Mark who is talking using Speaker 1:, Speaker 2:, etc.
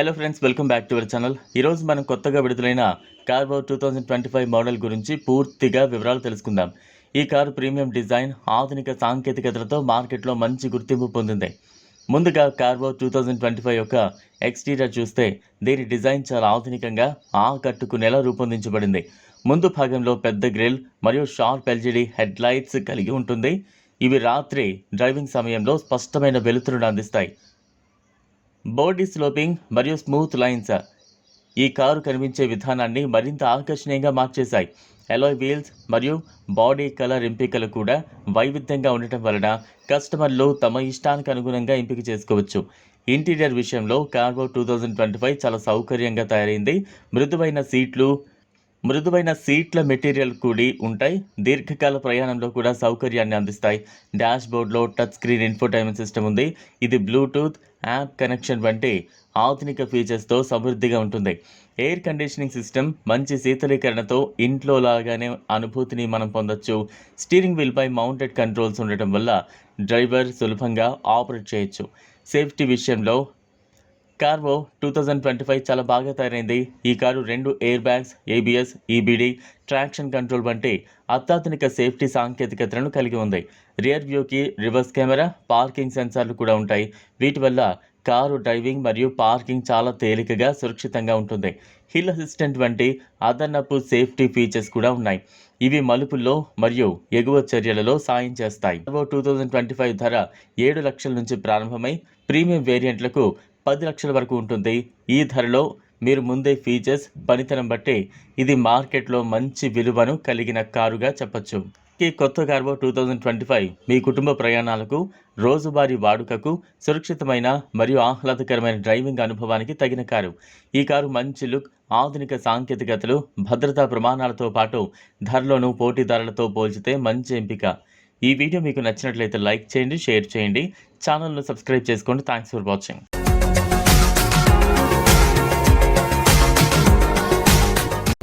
Speaker 1: Hello friends welcome back to our channel ఈరోజు మనం కొత్తగా విడుదలైన కార్వో two thousand twenty five model గురించి పూర్తిగా వివరాలు తెలుసుకుందాం. ఈ కారు ప్రీమియం డిజైన్ ఆధునిక సాంకేతికతలతో మార్కెట్లో మంచి గుర్తింపు పొందింది. ముందుగా కార్వో టూ థౌజండ్ ట్వంటీ ఫైవ్ యొక్క ఎక్స్టీరియర్ చూస్తే దీని డిజైన్ చాలా ఆధునికంగా ఆకట్టుకునేలా రూపొందించబడింది. ముందు భాగంలో పెద్ద గ్రిల్ మరియు షార్ప్ ఎల్జీడీ హెడ్ లైట్స్ కలిగి ఉంటుంది. ఇవి రాత్రి డ్రైవింగ్ సమయంలో స్పష్టమైన వెలుతురును అందిస్తాయి. బోడీ స్లోపింగ్ మరియు స్మూత్ లైన్స్. ఈ కారు కనిపించే విధానాన్ని మరింత ఆకర్షణీయంగా మార్చేశాయి. ఎలాయ్ వీల్స్ మరియు బాడీ కలర్ ఎంపికలు కూడా వైవిధ్యంగా ఉండటం వలన కస్టమర్లు తమ ఇష్టానికి అనుగుణంగా ఎంపిక చేసుకోవచ్చు. ఇంటీరియర్ విషయంలో కార్వో టూ థౌజండ్ ట్వంటీ ఫైవ్ చాలా సౌకర్యంగా తయారైంది. మృదువైన సీట్లు మృదువైన సీట్ల మెటీరియల్ కూడి ఉంటాయి. దీర్ఘకాల ప్రయాణంలో కూడా సౌకర్యాన్ని అందిస్తాయి. డాష్ బోర్డ్లో టచ్ స్క్రీన్ ఇన్ఫోటైన్మెంట్ సిస్టమ్ ఉంది. ఇది బ్లూటూత్ యాప్ కనెక్షన్ వంటి ఆధునిక ఫీచర్స్తో సమృద్ధిగా ఉంటుంది. ఎయిర్ కండిషనింగ్ సిస్టమ్ మంచి శీతలీకరణతో ఇంట్లో లాగానే అనుభూతిని మనం పొందొచ్చు. స్టీరింగ్ వీల్పై మౌంటెడ్ కంట్రోల్స్ ఉండటం వల్ల డ్రైవర్ సులభంగా ఆపరేట్ చేయొచ్చు. సేఫ్టీ విషయంలో కార్వో టూ థౌజండ్ ట్వంటీ ఫైవ్ చాలా బాగా తయారైంది. ఈ కారు రెండు air bags ABS EBD traction control వంటి అత్యాధునిక సేఫ్టీ సాంకేతికతలను కలిగి ఉంది. రియర్ వ్యూకి రివర్స్ కెమెరా పార్కింగ్ సెన్సార్లు కూడా ఉంటాయి. వీటి వల్ల కారు డ్రైవింగ్ మరియు పార్కింగ్ చాలా తేలికగా సురక్షితంగా ఉంటుంది. హిల్ అసిస్టెంట్ వంటి అదనపు సేఫ్టీ ఫీచర్స్ కూడా ఉన్నాయి. ఇవి మలుపుల్లో మరియు ఎగువ చర్యలలో సాయం చేస్తాయి. టూ థౌజండ్ ట్వంటీ ఫైవ్ ధర ఏడు లక్షల నుంచి ప్రారంభమై ప్రీమియం వేరియంట్లకు పది లక్షల వరకు ఉంటుంది. ఈ ధరలో మీరు ముందే ఫీచర్స్ పనితనం బట్టి ఇది మార్కెట్లో మంచి విలువను కలిగిన కారుగా చెప్పొచ్చు. ఈ కొత్త కార్బో టూ థౌజండ్ ట్వంటీ ఫైవ్ మీ కుటుంబ ప్రయాణాలకు రోజువారీ వాడుకకు సురక్షితమైన మరియు ఆహ్లాదకరమైన డ్రైవింగ్ అనుభవానికి తగిన కారు. ఈ కారు మంచి లుక్ ఆధునిక సాంకేతికతలు భద్రతా ప్రమాణాలతో పాటు ధరలోనూ పోటీదారులతో పోల్చితే మంచి ఎంపిక. ఈ వీడియో మీకు నచ్చినట్లయితే లైక్ చేయండి షేర్ చేయండి. ఛానల్ను సబ్స్క్రైబ్ చేసుకోండి. Thanks for watching.